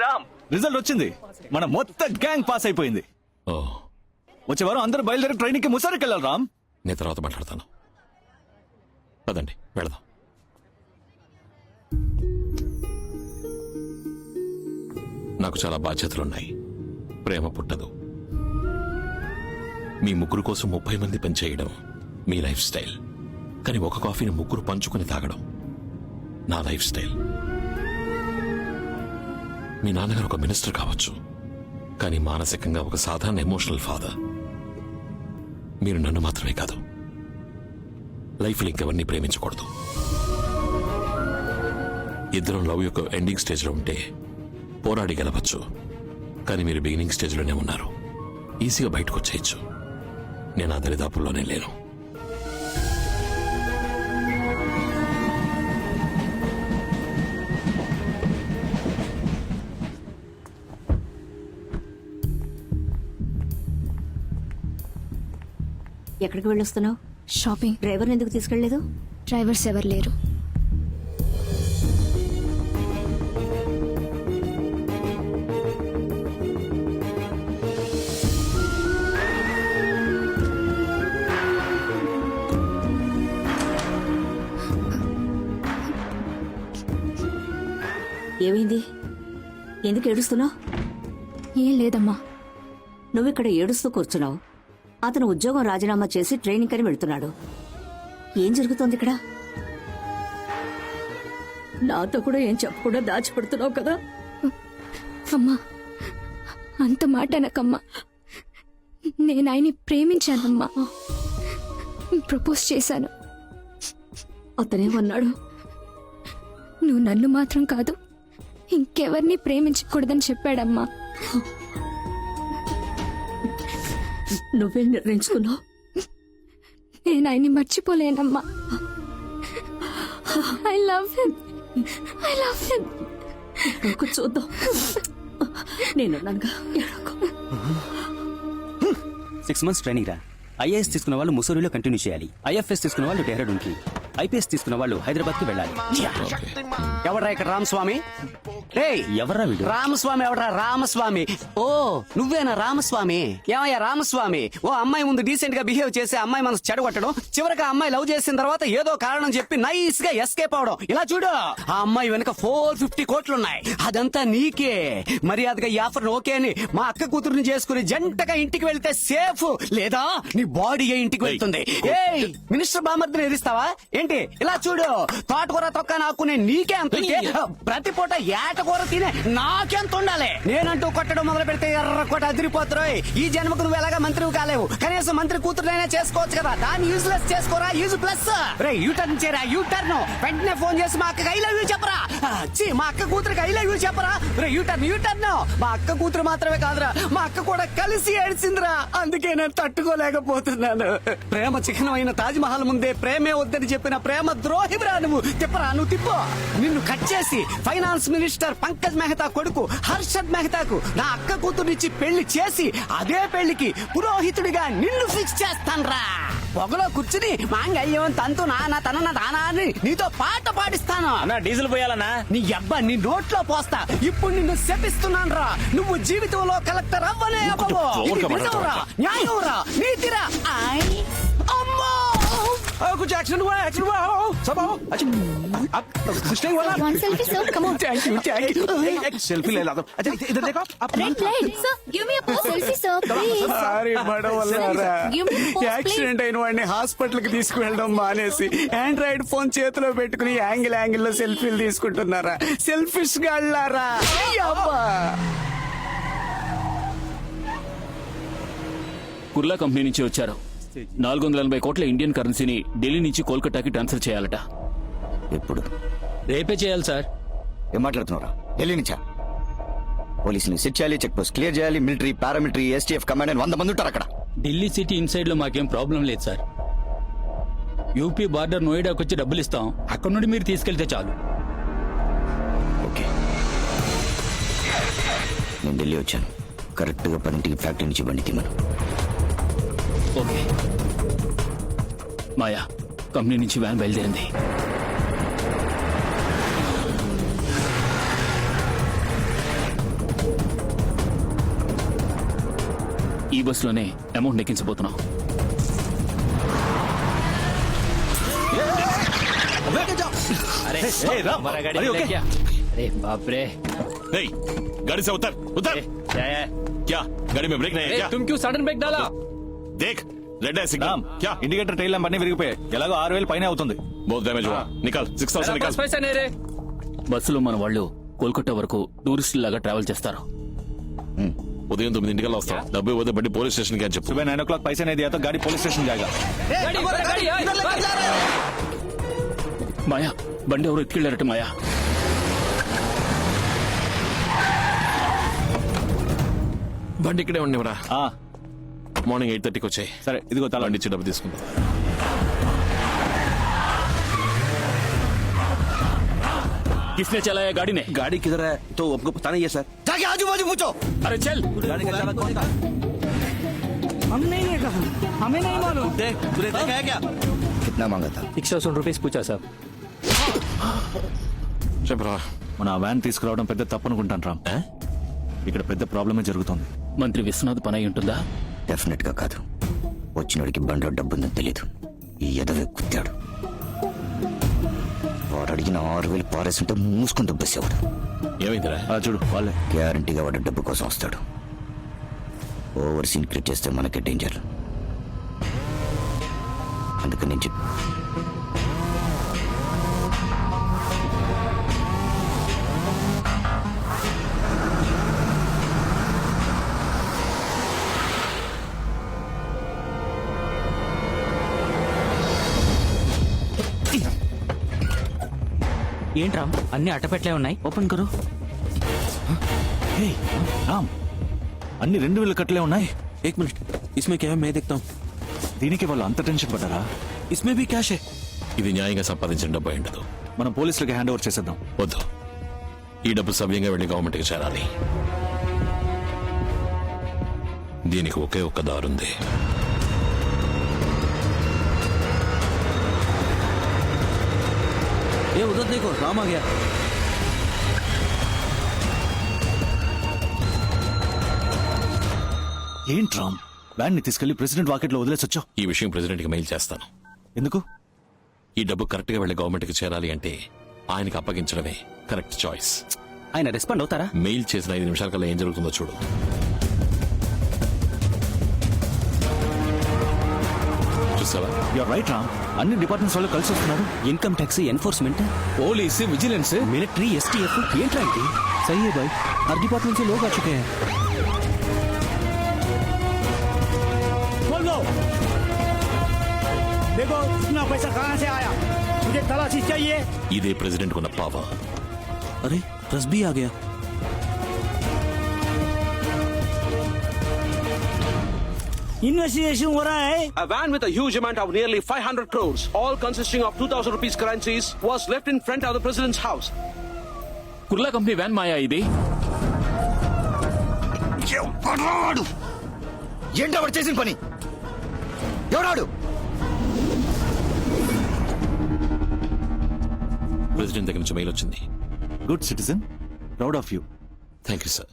Ram. Result వచ్చింది. మన మొత్తం గ్యాంగ్ పాస్ అయిపోయింది. ఓ. వచ్చే వారం అందరూ బయలుదేరి ట్రైనింగ్కి ముసారికి వెళ్ళాలి రామ్. నేను తర్వాత మాట్లాడతాను. పదండి వెళదాం. నాకు చాలా బాధ్యతలున్నాయి. ప్రేమ పుట్టదు. మీ ముగ్గురు కోసం ముప్పై మంది పనిచేయడం మీ లైఫ్ స్టైల్. కానీ ఒక కాఫీని ముగ్గురు పంచుకుని తాగడం నా లైఫ్ స్టైల్. మీ నాన్నగారు ఒక మినిస్టర్ కావచ్చు. కానీ మానసికంగా ఒక సాధారణ ఎమోషనల్ ఫాదర్. మీరు నన్ను మాత్రమే కాదు. లైఫ్లో ఇంకెవరిని ప్రేమించకూడదు. ఇద్దరం లవ్ యొక్క ఎండింగ్ స్టేజ్లో ఉంటే పోరాడి గెలవచ్చు. కానీ మీరు బిగినింగ్ స్టేజ్లోనే ఉన్నారు. ఈజీగా బయటకు వచ్చేయచ్చు. నేను ఆ దరిదాపుల్లోనే లేను. ఎక్కడికి వెళ్ళొస్తున్నావు? షాపింగ్ డ్రైవర్ని ఎందుకు తీసుకెళ్ళేదు డ్రైవర్స్ ఎవరు లేరు. ఏమైంది? ఎందుకు ఏడుస్తున్నావు? ఏం లేదమ్మా. నువ్వు ఇక్కడ ఏడుస్తూ కూర్చున్నావు. అతను ఉద్యోగం రాజీనామా చేసి ట్రైనింగ్ అని వెళ్తున్నాడు. ఏం జరుగుతోంది ఇక్కడ? నాతో కూడా ఏం చెప్పకుండా దాచిపెడుతున్నావు కదా? అమ్మా అంత మాట అనకమ్మా. నేను ఆయన్ని ప్రేమించానమ్మా. ప్రపోజ్ చేశాను. అతనేమన్నాడు? నువ్వు నన్ను మాత్రం కాదు ఇంకెవరిని ప్రేమించకూడదని చెప్పాడమ్మా. నువ్వేం నిర్ణయించుకున్నావు. నేను ఆయన్ని మర్చిపోలేనమ్మా. I love him I love him నాకు చూద్దాం. ఏడవకు. సిక్స్ మంత్స్ ట్రైనింగ్ రా. ఐఏఎస్ తీసుకున్న వాళ్ళు ముసూరిలో కంటిన్యూ చేయాలి. ఐఎఫ్ఎస్ తీసుకున్న వాళ్ళు డెహ్రాడూన్కి ఐపీఎస్ తీసుకున్న వాళ్ళు హైదరాబాద్కి వెళ్ళాలి. ఎవడ్రా ఇక్కడ రామస్వామి? వీడు? రామస్వామి ఎవడ్రా? రామస్వామి. ఓ నువ్వేనా రామస్వామి? ఏమయ్యా రామస్వామి? ఓ అమ్మాయి ముందు డీసెంట్గా బిహేవ్ చేసి అమ్మాయి మనసు చెడగొట్టడం చివరికి అమ్మాయి లవ్ చేసిన తర్వాత ఏదో కారణం చెప్పి నైస్గా ఎస్కేప్ అవడం. ఇలా చూడు ఆ అమ్మాయి వెనక ఫోర్ ఫిఫ్టీ కోట్లున్నాయి. అదంతా నీకే. మర్యాదగా ఈ ఆఫర్ ఓకే అని మా అక్క కూతురుని చేసుకుని జంటగా ఇంటికి వెళ్తే సేఫ్ లేదా నీ బాడీ ఇంటికి వెళ్తుంది. ఏయ్ మినిస్టర్ బామర్దిని ఎదిస్తావా ఏంటి? ఇలా చూడు. తోటకూర తొక్క నాకునే నీకే అంత ప్రతి పూట ఏటకూర తినే నాకెంత ఉండాలి? నేనంటూ కొట్టడం మొదలు పెడితే ఎర్ర కొట్ట అదిరిపోతురాయ్ ఈ జన్మకు నువ్వు ఎలాగా మంత్రివి కాలేవు. కనీసం మంత్రి కూతురునైనా చేసుకోవచ్చు కదా. దాన్ని యూజ్లెస్ చేసుకోరా? యూజ్ ప్లస్ రే యూ టర్న్ చేరా యూ టర్న్ వెంటనే ఫోన్ చేసి మా అక్కకి ఐ లవ్ యూ చెప్పరా? మా అక్క కూతురికి ఐ లవ్ యూ చెప్పరా? రే యూ టర్న్ యూ టర్న్ మా అక్క కూతురు మాత్రమే కాదురా. మా అక్క కూడా కలిసి ఏడ్చిందిరా. అందుకే నేను తట్టుకోలేకపోతున్నాను. ప్రేమ చిహ్నమైన తాజ్ మహల్ ముందే ప్రేమే వద్దని చెప్పిన ప్రేమ ద్రోహిరా నువ్వు తిప్పరా నువ్వు తిప్పు. నిన్ను కట్ చేసి ఫైనాన్స్ మినిస్టర్ పంకజ్ మెహతా కొడుకు హర్షద్ మెహతాకు నా అక్క కూతురునిచ్చి పెళ్ళి చేసి అదే పెళ్ళికి పురోహితుడిగా నిన్ను ఫిక్స్ చేస్తాన్రా. పొగలో కూర్చుని మాంగళ్యం తంతు నాన్న తన దానా అని నీతో పాట పాడిస్తాను. అన్నా డీజిల్ పోయాలన్నా? నీ అబ్బా నీ నోట్లో పోస్తా. ఇప్పుడు నిన్ను శపిస్తున్నాను రా నువ్వు జీవితంలో కలెక్టర్ అవ్వనే అవ్వవు. నిజంరా న్యాయంరా నీతిరా. ఆయ్. అమ్మో कुछ एक्सीडेंट हुआ एक्सीडेंट हुआ हो सब आओ अच्छा अब कुछ नहीं हुआ One selfie, sir. Come on. Thank you thank you एक सेल्फी ले ला दो अच्छा इधर देखो आप Red light. Sir, give me a pose. Selfie, sir, please. Sorry బడవల్లారా Give me a pose, accident అయిన వాడిని హాస్పిటల్ కి తీసుకువెళ్ళడం మానేసి ఆండ్రాయిడ్ ఫోన్ చేతిలో పెట్టుకుని యాంగిల్ యాంగిల్ లో సెల్ఫీలు తీసుకుంటున్నారా సెల్ఫిష్ గా అల్లారా అబ్బా కుర్లా కంపెనీ నుంచి వచ్చారు నాలుగు వందల ఎనభై కోట్ల ఇండియన్ కరెన్సీని ఢిల్లీ నుంచి కోల్కతాకి ట్రాన్స్ఫర్ చేయాలట. ఎప్పుడు? రేపే చేయాలి సార్. ఏం మాట్లాడుతున్నారా ఢిల్లీ నుంచా? పోలీసుని సెట్ చేయాలి చెక్ పోస్ట్ క్లియర్ చేయాలి మిలిటరీ పారామిలిటరీ ఎస్టీఎఫ్ కమాండ్ అని వంద మంది ఉంటారు అక్కడ. ఢిల్లీ సిటీ ఇన్సైడ్లో మాకేం ప్రాబ్లం లేదు సార్. యూపీ బార్డర్ నోయిడాకి వచ్చి డబ్బులు ఇస్తాం. అక్కడ నుండి మీరు తీసుకెళ్తే చాలు. ఓకే. నేను ఢిల్లీ వచ్చాను. కరెక్ట్గా పదింటికి ఫ్యాక్టరీ నుంచి బండి తీమను ఓకే మాయా కంపెనీ నుంచి వ్యాన్ బయలుదేరింది. ఈ బస్సులోనే అమౌంట్ నెక్కించబోతున్నాం. गाड़ी से उतर उतर क्या गाड़ी में ब्रेक नहीं है क्या तुम क्यों सडन ब्रेक डाला देख रेड है రామ్ सिग्नल क्या ఇండికేటర్ టైల్ ల్యాంప్ అన్ని విరిగిపోయాయి ఎలాగో ఆరు వేలు పైన అవుతుంది बहुत डैमेज हुआ निकल सिक्स थाउजेंड निकल పైసా నేరే బస్సులో మన వాళ్ళు కోల్కతా వరకు టూరిస్ట్ లాగా ట్రావెల్ చేస్తారు ఉదయం తొమ్మిదింటికల్లా వస్తాం డబ్బు ఇవ్వదు బండి పోలీస్ స్టేషన్ కి అని చెప్పు सुबह नाइन ओ क्लॉक पैसे नहीं दिया तो गाड़ी पुलिस स्टेशन जाएगा మాయా బండి ఎవరు ఎత్తుకెళ్ళారట మాయా బండి ఇక్కడే ఉండేవరా ఆ, మార్నింగ్ ఎయిట్ థర్టీకి వచ్చాయి సరే ఇదిగో తల బండి ఇచ్చి డబ్బు తీసుకుందాం किसने चलाया गाड़ी ने గాడి కిదర తో ఒప్పుకో పతా नहीं है सर जाके आजू बाजू पूछो अरे चल गाड़ी का चालक कौन था हम नहीं है कहा हमें नहीं मालूम देख तूने देखा है क्या कितना मांगा था सिक्स थाउजेंड रुपीज पूछा साहब చెప్పరా మన ఆ వ్యాన్ తీసుకురావడం పెద్ద తప్పు అనుకుంటాను రామ్ ఇక్కడ పెద్ద ప్రాబ్లమే జరుగుతుంది మంత్రి విశ్వనాథ్ పని అయి ఉంటుందా డెఫినెట్గా కాదు. వచ్చినోడికి బండిలో డబ్బుందని తెలీదు. ఈ ఎదవే కుత్తాడు. వాడు అడిగిన ఆరు వేలు పారేస్తుంటే మూసుకుని దెబ్బేసేవాడు. ఏమైందిరా? ఆ, చూడు వాళ్ళే. గ్యారంటీగా వాడు డబ్బు కోసం వస్తాడు. ఓవర్ సీన్ క్రియేట్ చేస్తే మనకే డేంజర్ అందుకని నేను చెప్ ఏంట్రా అన్ని అట్టపెట్లే ఉన్నాయి ఓపెన్ కరు హే, రామ్ అన్ని రెండు వేలు కట్టలే ఉన్నాయి एक मिनट इसमें क्या है मैं देखता हूँ దీనికి వాళ్ళు అంత టెన్షన్ పడ్డారా इसमें भी कैश है ఇది న్యాయంగా సంపాదించిన డబ్బు అయి ఉండదు మనం పోలీసులకి హ్యాండ్ ఓవర్ చేసేద్దాం వద్దు ఈ డబ్బు సవ్యంగా వెళ్లి గవర్నమెంట్కి చేరాలి దీనికి ఒకే ఒక్క దారుంది ये उधर देखो राम आ गया ఏంటి రామ్ వ్యాన్ ని తీసుకెళ్లి ప్రెసిడెంట్ వాకెట్ లో వదిలేసి వచ్చావు ఈ విషయం ప్రెసిడెంట్ కి మెయిల్ చేస్తాను ఎందుకు ఈ డబ్బు కరెక్ట్ గా వెళ్లి గవర్నమెంట్ కి చేరాలి అంటే ఆయనకి అప్పగించడమే కరెక్ట్ చాయిస్ ఆయన రెస్పాండ్ అవుతారా మెయిల్ చేసిన ఐదు నిమిషాల కల్లా ఏం జరుగుతుందో చూడు చేస్తావా యువర్ రైట్ రామ్ అన్ని డిపార్ట్మెంట్స్ వాళ్ళు కలిసి వస్తున్నారు income tax enforcement police vigilance military STF ఏంట్రా ఇది సही है भाई हर डिपार्टमेंट से लोग आ चुके हैं खोल लो देखो इतना पैसा कहाँ से आया मुझे तलाशी चाहिए ఇదే ప్రెసిడెంట్ కొన్న పావ అరే రస్బీ आ गया ఇన్వెస్ట్ చేసి ఒరాయ్ A van with a huge amount of nearly 500 crores, all consisting of 2,000 rupees currencies, was left in front of the president's house. Kurla company van Maya ఇది ఎవడాడు ఏంటవాడు చేసిన పని ఎవడాడు ప్రెసిడెంట్ దగ్గర నుంచి మెయిల్ వచ్చింది good citizen proud of you thank you sir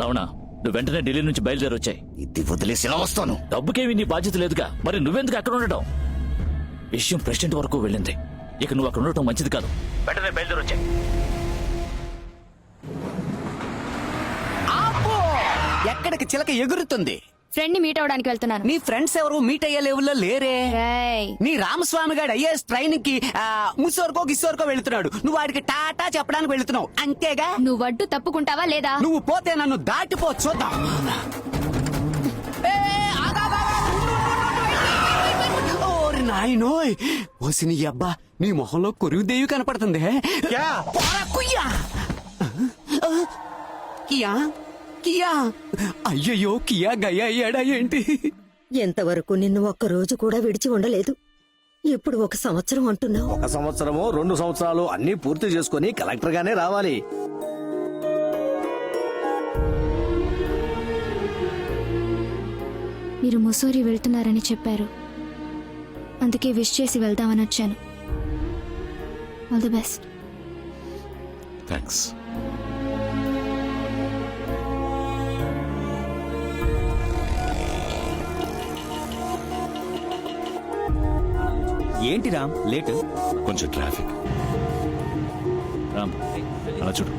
Ravana నువ్వు వెంటనే ఢిల్లీ నుంచి బయలుదేరి వచ్చాయి ఇది వదిలేసి ఎలా వస్తాను? డబ్బుకేమి నీ బాధ్యత లేదుగా. మరి నువ్వెందుకు అక్కడ ఉండటం? విషయం ప్రెసిడెంట్ వరకు వెళ్ళింది. ఇక నువ్వు అక్కడ ఉండటం మంచిది కాదు. వెంటనే బయలుదేరి వచ్చాయి ఆపో! ఎక్కడికి చిలక ఎగురుతుంది? ఫ్రెండ్ని మీట్ అవడానికి వెళ్తున్నాను. నీ ఫ్రెండ్స్ ఎవరు? మీట్ అయ్యే లెవెల్లో లేరే. రేయ్, నీ రామస్వామి గారు ఐఏఎస్ ట్రైనింగ్కి ఆ, ముసోరుకో వెళ్తున్నాడు. నువ్వు వాడికి టాటా చెప్పడానికి వెళ్తున్నావు. అంతేగా? నువ్వు అడ్డు తప్పుకుంటావా లేదా? నువ్వు పోతే నన్ను దాటిపో చూద్దాం. ఏ, ఆగు, ఆగు, ఆగు, ఉండు, ఉండు, ఉండు, ఉండు. ఓరి నాయనోయ్. ఓసి నీ అబ్బా నీ మొహంలో కొరువు దేవి కనపడుతుంది పోరా, కుయ్యా. ఆ, కియా? కియా. అయ్యయ్యో కియా గయ్యా అయ్యాడా ఏంటి? ఎంతవరకు నిన్ను ఒక్క రోజు కూడా విడిచి ఉండలేదు? ఇప్పుడు ఒక సంవత్సరం అంటున్నావు. ఒక సంవత్సరము రెండు సంవత్సరాలు అన్ని పూర్తి చేసుకుని కలెక్టర్ గానే రావాలి. మీరు ముసోరి వెళ్తున్నారని చెప్పారు. అందుకే విష్ చేసి వెళ్దామని వచ్చాను. ఆల్ ది బెస్ట్ థ్యాంక్స్ ఏంటి రామ్? లేట్? కొంచెం ట్రాఫిక్. రామ్ అలా చూడు.